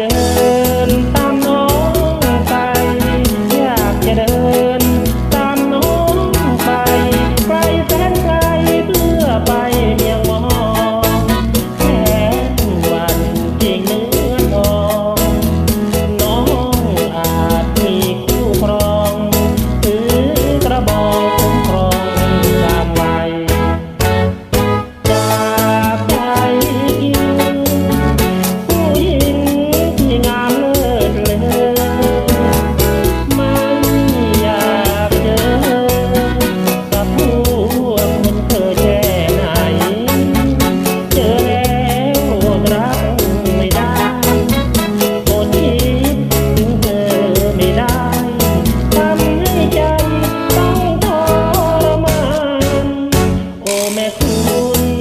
ดินตามน้อง me cuide.